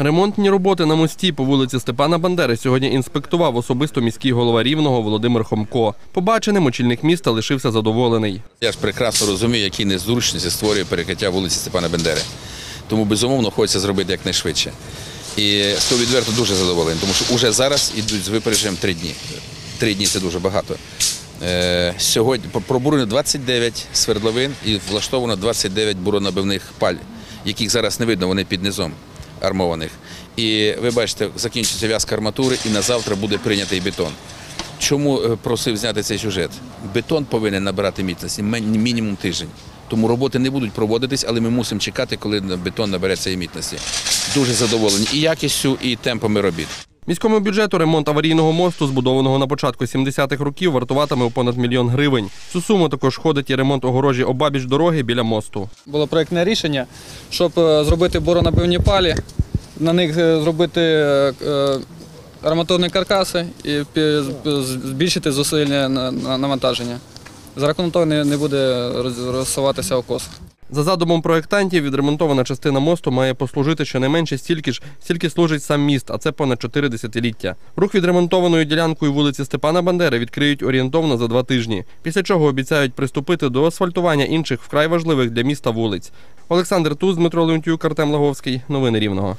Ремонтні роботи на мості по вулиці Степана Бандери сьогодні інспектував особисто міський голова Рівного Володимир Хомко. Побаченим очільник міста лишився задоволений. Я ж прекрасно розумію, які незручності створює перекриття вулиці Степана Бендери. Тому, безумовно, хочеться зробити якнайшвидше. І того відверто дуже задоволений, тому що вже зараз йдуть з випередженням три дні. Три дні це дуже багато. Е, Сьогодні пробурено 29 свердловин і влаштовано 29 буронабивних паль, яких зараз не видно, вони під низом армованих. І ви бачите, закінчиться в'язка арматури і на завтра буде прийнятий бетон. Чому е, просив зняти цей сюжет? Бетон повинен набирати міцності мінімум тиждень. Тому роботи не будуть проводитись, але ми мусимо чекати, коли бетон набере цієї міцності. Дуже задоволені і якістю, і темпами робіт. Міському бюджету ремонт аварійного мосту, збудованого на початку 70-х років, вартуватиме у понад мільйон гривень. Цю суму також входить і ремонт огорожі обабіч дороги біля мосту. було проєктне рішення, щоб е, зробити боронапивні палі, на них е, зробити е, арматурні каркаси і збільшити зусилля на- на навантаження. За рахунок того не буде розсуватися окос. За задумом проєктантів, відремонтована частина мосту має послужити щонайменше стільки ж, стільки служить сам міст, а це понад чотири десятиліття. Рух відремонтованою ділянкою вулиці Степана Бандери відкриють орієнтовно за два тижні, після чого обіцяють приступити до асфальтування інших вкрай важливих для міста вулиць. Олександр Туз, Дмитро Леонтюк, Артем Лаговський. Новини Рівного.